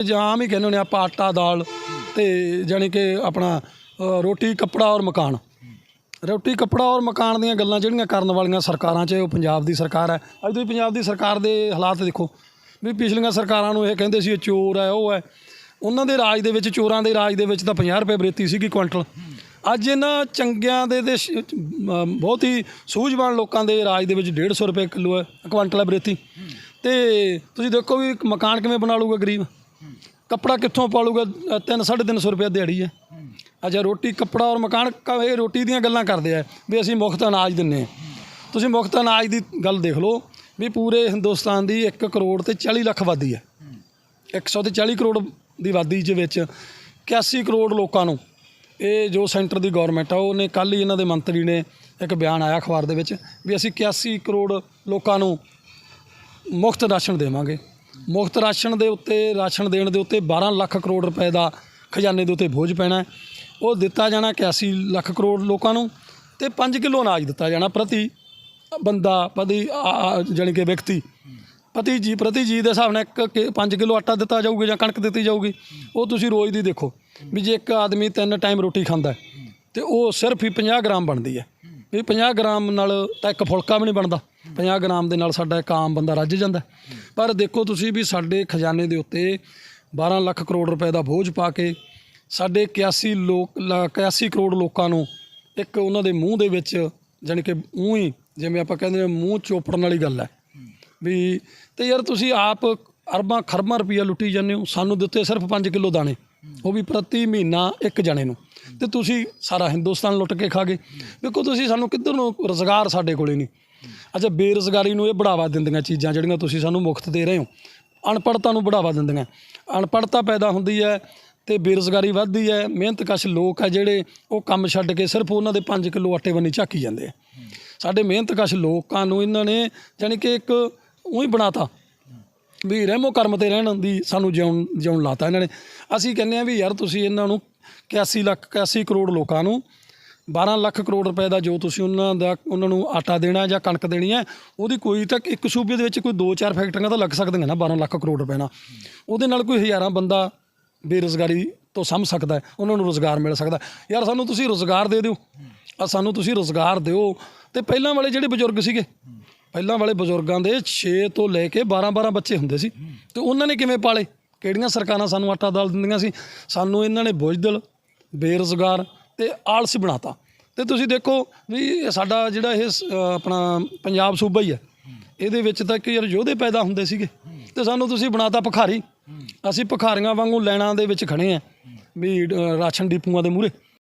ਜਾਂ ਆਮ ਹੀ ਕਹਿੰਦੇ ਹੁੰਦੇ ਆਪਾਂ ਆਟਾ, ਦਾਲ ਤੇ ਜਾਣੀ ਕਿ ਆਪਣਾ ਰੋਟੀ, ਕੱਪੜਾ ਔਰ ਮਕਾਨ। ਰੋਟੀ, ਕੱਪੜਾ ਔਰ ਮਕਾਨ ਦੀਆਂ ਗੱਲਾਂ ਜਿਹੜੀਆਂ ਕਰਨ ਵਾਲੀਆਂ ਸਰਕਾਰਾਂ 'ਚ ਉਹ ਪੰਜਾਬ ਦੀ ਸਰਕਾਰ ਹੈ, ਅੱਜ ਤੁਸੀਂ ਪੰਜਾਬ ਦੀ ਸਰਕਾਰ ਦੇ ਹਾਲਾਤ ਦੇਖੋ। ਵੀ ਪਿਛਲੀਆਂ ਸਰਕਾਰਾਂ ਨੂੰ ਇਹ ਕਹਿੰਦੇ ਸੀ, ਇਹ ਚੋਰ ਹੈ, ਉਹ ਹੈ। ਉਹਨਾਂ ਦੇ ਰਾਜ ਦੇ ਵਿੱਚ, ਚੋਰਾਂ ਦੇ ਰਾਜ ਦੇ ਵਿੱਚ ਤਾਂ 50 ਰੁਪਏ ਬਰੇਤੀ ਸੀਗੀ ਕੁਇੰਟਲ। ਅੱਜ ਇਹਨਾਂ ਚੰਗਿਆਂ ਦੇ ਦੇ ਬਹੁਤ ਹੀ ਸੂਝਵਾਨ ਲੋਕਾਂ ਦੇ ਰਾਜ ਦੇ ਵਿੱਚ 150 ਰੁਪਏ ਕਿਲੋ ਹੈ, ਕੁਇੰਟਲ ਹੈ ਬਰੇਤੀ। ਤੇ ਤੁਸੀਂ ਦੇਖੋ ਵੀ ਮਕਾਨ ਕਿਵੇਂ ਬਣਾ ਲੂਗਾ ਗਰੀਬ। ਕੱਪੜਾ ਕਿੱਥੋਂ ਪਾਲੂਗਾ? 3 350 ਰੁਪਏ ਦਿਹਾੜੀ ਹੈ। ਅੱਛਾ, ਰੋਟੀ, ਕੱਪੜਾ ਔਰ ਮਕਾਨ ਕ- ਇਹ ਰੋਟੀ ਦੀਆਂ ਗੱਲਾਂ ਕਰਦੇ ਆ ਵੀ ਅਸੀਂ ਮੁਫਤ ਅਨਾਜ ਦਿੰਨੇ ਆ ਤੁਸੀਂ ਮੁਫਤ ਅਨਾਜ ਦੀ ਗੱਲ ਦੇਖ ਲਓ ਵੀ ਪੂਰੇ ਹਿੰਦੁਸਤਾਨ ਦੀ 1 ਕਰੋੜ ਤੇ 40 ਲੱਖ ਆਬਾਦੀ ਹੈ। 100 ਤੇ 40 ਕਰੋੜ ਦੀ ਆਬਾਦੀ ਦੇ ਵਿੱਚ 81 ਕਰੋੜ ਲੋਕਾਂ ਨੂੰ ਇਹ ਜੋ ਸੈਂਟਰ ਦੀ ਗਵਰਨਮੈਂਟ ਆ, ਉਹਨੇ ਕੱਲ ਹੀ ਇਹਨਾਂ ਦੇ ਮੰਤਰੀ ਨੇ ਇੱਕ ਬਿਆਨ ਆਇਆ ਅਖਬਾਰ ਦੇ ਵਿੱਚ ਵੀ ਅਸੀਂ 81 ਕਰੋੜ ਲੋਕਾਂ ਨੂੰ ਮੁਫਤ ਰਾਸ਼ਨ ਦੇਵਾਂਗੇ। ਮੁਫਤ ਰਾਸ਼ਨ ਦੇ ਉੱਤੇ ਰਾਸ਼ਨ ਦੇਣ ਦੇ ਉੱਤੇ 12 ਲੱਖ ਕਰੋੜ ਰੁਪਏ ਦਾ ਖਜ਼ਾਨੇ ਦੇ ਉੱਤੇ ਬੋਝ ਪੈਣਾ ਉਹ ਦਿੱਤਾ ਜਾਣਾ 81 ਲੱਖ ਕਰੋੜ ਲੋਕਾਂ ਨੂੰ ਤੇ 5 ਕਿਲੋ ਅਨਾਜ ਦਿੱਤਾ ਜਾਣਾ ਪ੍ਰਤੀ ਬੰਦਾ ਪ੍ਰਤੀ ਜਾਣੀ ਕਿ ਵਿਅਕਤੀ। ਪ੍ਰਤੀ ਜੀ ਪ੍ਰਤੀ ਜੀ ਦੇ ਹਿਸਾਬ ਨਾਲ ਇੱਕ 5 ਕਿਲੋ ਆਟਾ ਦਿੱਤਾ ਜਾਊਗਾ ਜਾਂ ਕਣਕ ਦਿੱਤੀ ਜਾਊਗੀ। ਉਹ ਤੁਸੀਂ ਰੋਜ਼ ਦੀ ਦੇਖੋ ਵੀ ਜੇ ਇੱਕ ਆਦਮੀ ਤਿੰਨ ਟਾਈਮ ਰੋਟੀ ਖਾਂਦਾ ਹੈ, ਤੇ ਉਹ ਸਿਰਫ ਹੀ 50 ਗ੍ਰਾਮ ਬਣਦੀ ਹੈ। ਵੀ 50 ਗ੍ਰਾਮ ਨਾਲ ਤਾਂ ਇੱਕ ਫੁਲਕਾ ਵੀ ਨਹੀਂ ਬਣਦਾ। 50 ਗ੍ਰਾਮ ਦੇ ਨਾਲ ਸਾਡਾ ਇੱਕ ਆਮ ਬੰਦਾ ਰੱਜ ਜਾਂਦਾ। ਪਰ ਦੇਖੋ ਤੁਸੀਂ ਵੀ ਸਾਡੇ ਖਜ਼ਾਨੇ ਦੇ ਉੱਤੇ 12 ਲੱਖ ਕਰੋੜ ਰੁਪਏ ਦਾ ਬੋਝ ਪਾ ਕੇ ਸਾਡੇ 81 ਲੋਕ, ਲ- 81 ਕਰੋੜ ਲੋਕਾਂ ਨੂੰ ਇੱਕ ਉਹਨਾਂ ਦੇ ਮੂੰਹ ਦੇ ਵਿੱਚ ਜਾਣੀ ਕਿ ਮੂੰਹ ਹੀ ਜਿਵੇਂ ਆਪਾਂ ਕਹਿੰਦੇ ਮੂੰਹ ਚੋਪੜਨ ਵਾਲੀ ਗੱਲ ਹੈ। ਵੀ ਤੇ ਯਾਰ ਤੁਸੀਂ ਆਪ ਅਰਬਾਂ ਖਰਬਾਂ ਰੁਪਈਆ ਲੁੱਟੀ ਜਾਂਦੇ ਹੋ, ਸਾਨੂੰ ਦਿੱਤੇ ਸਿਰਫ 5 ਕਿਲੋ ਦਾਣੇ, ਉਹ ਵੀ ਪ੍ਰਤੀ ਮਹੀਨਾ ਇੱਕ ਜਣੇ ਨੂੰ। ਤੇ ਤੁਸੀਂ ਸਾਰਾ ਹਿੰਦੁਸਤਾਨ ਲੁੱਟ ਕੇ ਖਾ ਗਏ। ਵੇਖੋ ਤੁਸੀਂ ਸਾਨੂੰ ਕਿੱਧਰ ਨੂੰ ਰੋਜ਼ਗਾਰ ਸਾਡੇ ਕੋਲੇ ਨਹੀਂ। ਅੱਛਾ, ਬੇਰੁਜ਼ਗਾਰੀ ਨੂੰ ਇਹ ਬੜਾਵਾ ਦਿੰਦੀਆਂ ਚੀਜ਼ਾਂ ਜਿਹੜੀਆਂ ਤੁਸੀਂ ਸਾਨੂੰ ਮੁਫਤ ਦੇ ਰਹੇ ਹੋ। ਅਨਪੜ੍ਹਤਾ ਨੂੰ ਬੜਾਵਾ ਦਿੰਦੀਆਂ। ਅਨਪੜ੍ਹਤਾ ਪੈਦਾ ਹੁੰਦੀ ਹੈ ਤੇ ਬੇਰੁਜ਼ਗਾਰੀ ਵੱਧਦੀ ਹੈ। ਮਿਹਨਤਕਸ਼ ਲੋਕ ਆ ਜਿਹੜੇ, ਉਹ ਕੰਮ ਛੱਡ ਕੇ ਸਿਰਫ ਉਹਨਾਂ ਦੇ 5 ਕਿਲੋ ਆਟੇ ਬੰਨੀ ਝਾਕੀ ਜਾਂਦੇ ਆ। ਸਾਡੇ ਮਿਹਨਤਕਸ਼ ਲੋਕਾਂ ਨੂੰ ਇਹਨਾਂ ਨੇ ਜਾਣੀ ਕਿ ਇੱਕ ਉਹੀ ਬਣਾਤਾ। ਵੀ ਰਹਿਮੋ ਕਰਮ ਤੇ ਰਹਿਣ ਦੀ ਸਾਨੂੰ ਜਿਉਣ ਜਿਉਣ ਲਾਤਾ ਇਹਨਾਂ ਨੇ। ਅਸੀਂ ਕਹਿੰਦੇ ਆ ਵੀ ਯਾਰ ਤੁਸੀਂ ਇਹਨਾਂ ਨੂੰ 81 ਲੱਖ 81 ਕਰੋੜ ਲੋਕਾਂ ਨੂੰ 12 ਲੱਖ ਕਰੋੜ ਰੁਪਏ ਦਾ ਜੋ ਤੁਸੀਂ ਉਹਨਾਂ ਦਾ, ਉਹਨਾਂ ਨੂੰ ਆਟਾ ਦੇਣਾ ਜਾਂ ਕਣਕ ਦੇਣੀ ਹੈ, ਉਹਦੀ ਕੋਈ ਤਾਂ ਇੱਕ ਸੂਬੇ ਦੇ ਵਿੱਚ ਕੋਈ 2-4 ਫੈਕਟਰੀਆਂ ਤਾਂ ਲੱਗ ਸਕਦੀਆਂ ਨਾ 12 ਲੱਖ ਕਰੋੜ ਰੁਪਏ ਨਾਲ। ਉਹਦੇ ਨਾਲ ਕੋਈ ਹਜ਼ਾਰਾਂ ਬੰਦਾ ਬੇਰੁਜ਼ਗਾਰੀ ਤੋਂ ਸਮਝ ਸਕਦਾ ਹੈ, ਉਹਨਾਂ ਨੂੰ ਰੋਜ਼ਗਾਰ ਮਿਲ ਸਕਦਾ ਯਾਰ ਸਾਨੂੰ ਤੁਸੀਂ ਰੋਜ਼ਗਾਰ ਦੇ ਦਿਓ ਆ ਸਾਨੂੰ ਤੁਸੀਂ ਰੋਜ਼ਗਾਰ ਦਿਓ। ਤੇ ਪਹਿਲਾਂ ਵਾਲੇ ਜਿਹੜੇ ਬਜ਼ੁਰਗ ਸੀਗੇ, ਪਹਿਲਾਂ ਵਾਲੇ ਬਜ਼ੁਰਗਾਂ ਦੇ 6 ਤੋਂ ਲੈ ਕੇ 12-12 ਬੱਚੇ ਹੁੰਦੇ ਸੀ। ਤੇ ਉਹਨਾਂ ਨੇ ਕਿਵੇਂ ਪਾਲੇ? ਕਿਹੜੀਆਂ ਸਰਕਾਰਾਂ ਸਾਨੂੰ ਆਟਾ ਦਾਲ ਦਿੰਦੀਆਂ ਸੀ? ਸਾਨੂੰ ਇਹਨਾਂ ਨੇ ਬੁਝਦਲ ਬੇਰੁਜ਼ਗਾਰ ਤੇ ਆਲਸੀ ਬਣਾਤਾ। ਤੇ ਤੁਸੀਂ ਦੇਖੋ ਵੀ ਸਾਡਾ ਜਿਹੜਾ ਇਹ ਸ- ਆਪਣਾ ਪੰਜਾਬ ਸੂਬਾ ਹੀ ਹੈ। ਇਹਦੇ ਵਿੱਚ ਤਾਂ ਕਿ ਯਾਰ ਯੋਧੇ ਪੈਦਾ ਹੁੰਦੇ ਸੀਗੇ। ਤੇ ਸਾਨੂੰ ਤੁਸੀਂ ਬਣਾਤਾ ਭਖਾਰੀ। ਅਸੀਂ ਭਖਾਰੀਆਂ ਵਾਂਗੂ ਲੈਣਾ ਦੇ ਵਿੱਚ ਖੜੇ ਆ ਵੀ ਰਾਸ਼ਨ ਡਿਪੂਆਂ ਦੇ ਮੂਹਰੇ।